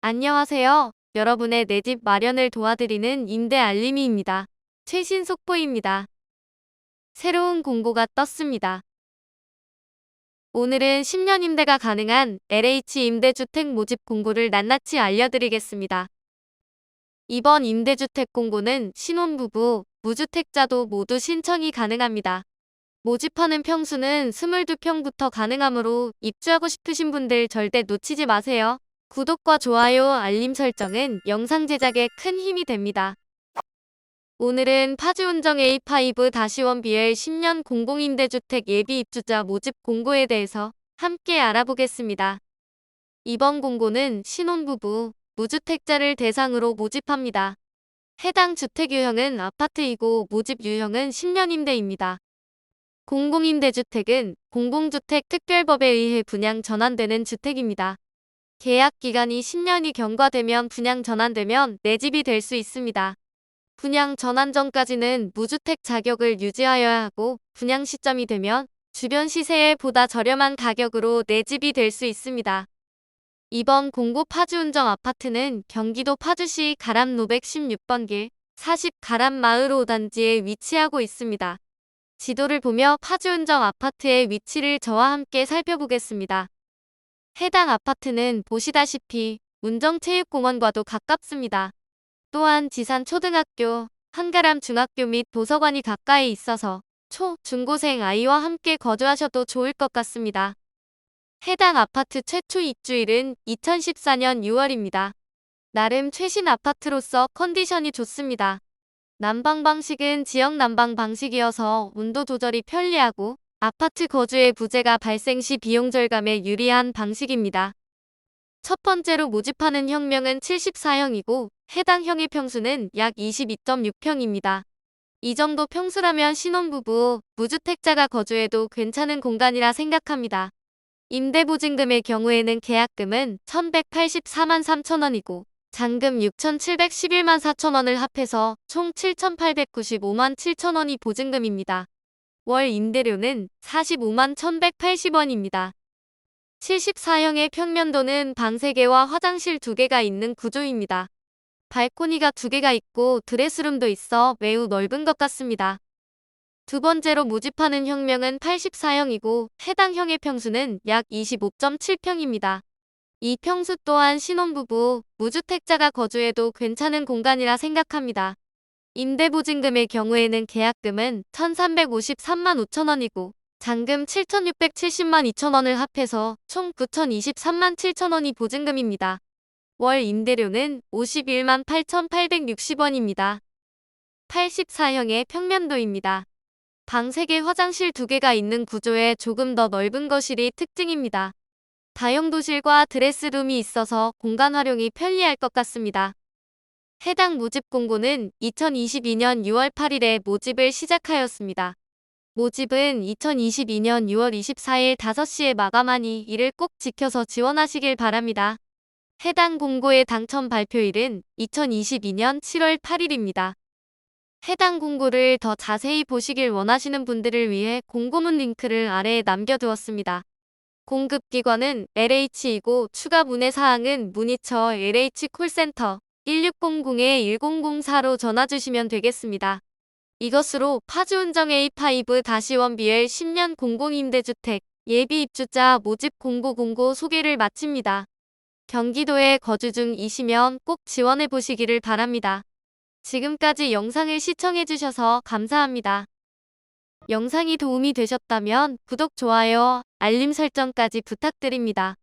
안녕하세요. 여러분의 내 집 마련을 도와드리는 임대 알림이입니다. 최신 속보입니다. 새로운 공고가 떴습니다. 오늘은 10년 임대가 가능한 LH 임대주택 모집 공고를 낱낱이 알려드리겠습니다. 이번 임대주택 공고는 신혼부부, 무주택자도 모두 신청이 가능합니다. 모집하는 평수는 22평부터 가능하므로 입주하고 싶으신 분들 절대 놓치지 마세요. 구독과 좋아요, 알림 설정은 영상 제작에 큰 힘이 됩니다. 오늘은 파주운정 A5-1BL 10년 공공임대주택 예비 입주자 모집 공고에 대해서 함께 알아보겠습니다. 이번 공고는 신혼부부, 무주택자를 대상으로 모집합니다. 해당 주택 유형은 아파트이고 모집 유형은 10년 임대입니다. 공공임대주택은 공공주택 특별법에 의해 분양 전환되는 주택입니다. 계약 기간이 10년이 경과되면 분양 전환되면 내 집이 될 수 있습니다. 분양 전환 전까지는 무주택 자격을 유지하여야 하고 분양 시점이 되면 주변 시세에 보다 저렴한 가격으로 내 집이 될 수 있습니다. 이번 공고 파주운정 아파트는 경기도 파주시 가람 516번 길 40 가람 마을 5단지에 위치하고 있습니다. 지도를 보며 파주운정 아파트의 위치를 저와 함께 살펴보겠습니다. 해당 아파트는 보시다시피 운정체육공원과도 가깝습니다. 또한 지산 초등학교, 한가람 중학교 및 도서관이 가까이 있어서 초, 중고생 아이와 함께 거주하셔도 좋을 것 같습니다. 해당 아파트 최초 입주일은 2014년 6월입니다. 나름 최신 아파트로서 컨디션이 좋습니다. 난방 방식은 지역 난방 방식이어서 온도 조절이 편리하고 아파트 거주의 부재가 발생 시 비용 절감에 유리한 방식입니다. 첫 번째로 모집하는 형명은 74형이고 해당 형의 평수는 약 22.6평입니다. 이 정도 평수라면 신혼부부, 무주택자가 거주해도 괜찮은 공간이라 생각합니다. 임대보증금의 경우에는 계약금은 1184만 3천원이고 잔금 6,711만 4천원을 합해서 총 7,895만 7천원이 보증금입니다. 월 임대료는 45만 1,180원입니다. 74형의 평면도는 방 3개와 화장실 2개가 있는 구조입니다. 발코니가 2개가 있고 드레스룸도 있어 매우 넓은 것 같습니다. 두 번째로 모집하는 형명은 84형이고 해당 형의 평수는 약 25.7평입니다. 이 평수 또한 신혼부부, 무주택자가 거주해도 괜찮은 공간이라 생각합니다. 임대보증금의 경우에는 계약금은 1,353만 5천원이고 잔금 7,670만 2천원을 합해서 총 9,023만 7천원이 보증금입니다. 월 임대료는 51만 8,860원입니다. 84형의 평면도입니다. 방 3개 화장실 2개가 있는 구조에 조금 더 넓은 거실이 특징입니다. 다용도실과 드레스룸이 있어서 공간 활용이 편리할 것 같습니다. 해당 모집 공고는 2022년 6월 8일에 모집을 시작하였습니다. 모집은 2022년 6월 24일 5시에 마감하니 이를 꼭 지켜서 지원하시길 바랍니다. 해당 공고의 당첨 발표일은 2022년 7월 8일입니다. 해당 공고를 더 자세히 보시길 원하시는 분들을 위해 공고문 링크를 아래에 남겨두었습니다. 공급기관은 LH이고 추가 문의 사항은 문의처 LH 콜센터 1600-1004로 전화주시면 되겠습니다. 이것으로 파주운정 A5-1BL 10년 공공임대주택 예비 입주자 모집 공고 공고 소개를 마칩니다. 경기도에 거주 중이시면 꼭 지원해 보시기를 바랍니다. 지금까지 영상을 시청해 주셔서 감사합니다. 영상이 도움이 되셨다면 구독, 좋아요, 알림 설정까지 부탁드립니다.